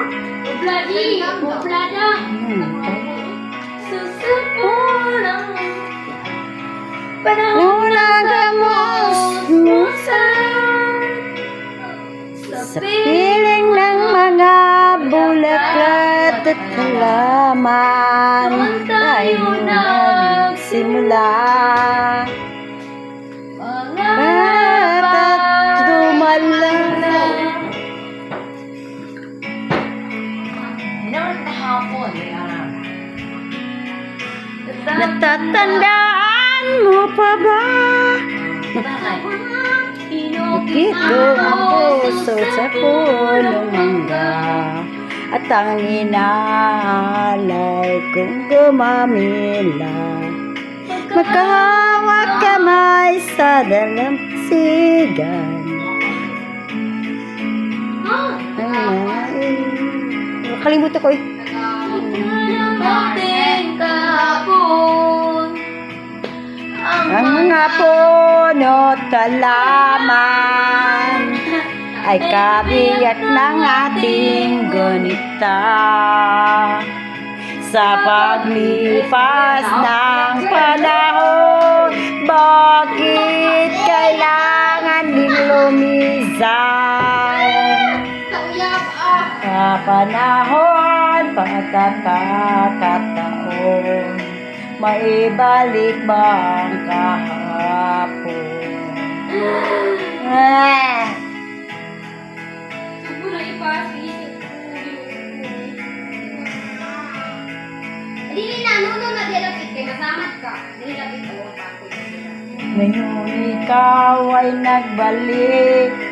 Obladi, oblada. Susupulang panahon musa sa piling ng mga bulaklak at halaman tayo nagsimula. Mga Naman kahapon. Natatandaan mo pa ba? Dito ang puso sa punong mangga. At ang inaalay kong gumamila. Magkahawak kamay sa dalampasigan Ang mga Kalimutan ko eh Ang mga puno't halaman ay kabiyak ng ating gunita. Sa paglipas ng panahon, bakit kailangan din lumisan? Sa panahon, pagkakataon, maibalik ba ang kahapon? Ah! Dili na, nuno na dilapit kay masamat ka. Dili lapit ko ako. Ngayon ikaw ay nagbalik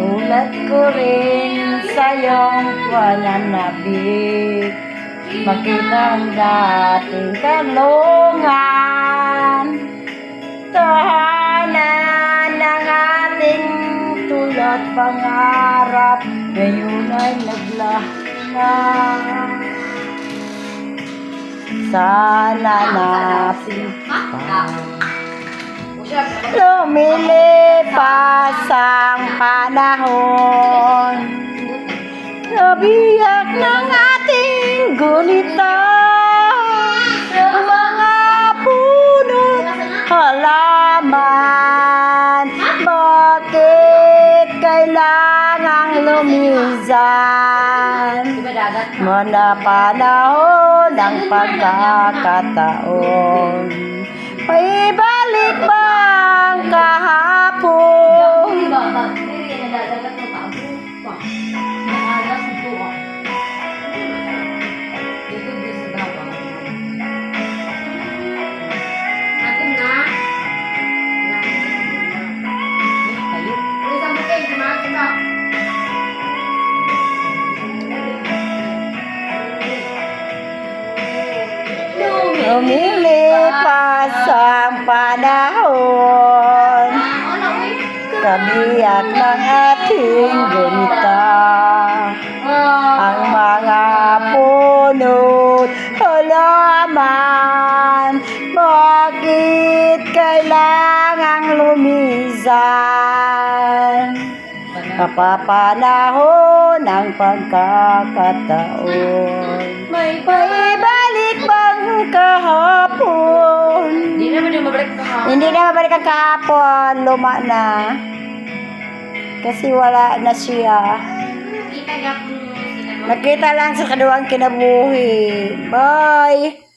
Tulad ko rin sa iyong pananabik Makita ang dating kalungan. Tahanan ng ating tulad pangarap. Ngayon ay naglahan Sana natin pa Lumilipas ang panahon. Nabiyak ng ating gunita. Ang mga punot halaman. Bakit kailangang lumisan? Mula panahon ng pagkakataon. May balik ba ang kahapon? Lumilipas ang panahon. Kabiyak ng ating gunita Ang mga punot halaman Bakit kailangang lumisan Kapapanahon ng pagkakataon. May May Ang kahapon. Luma na. Kasi wala na siya. Nakita lang sa kaduwang kinabuhi. Bye!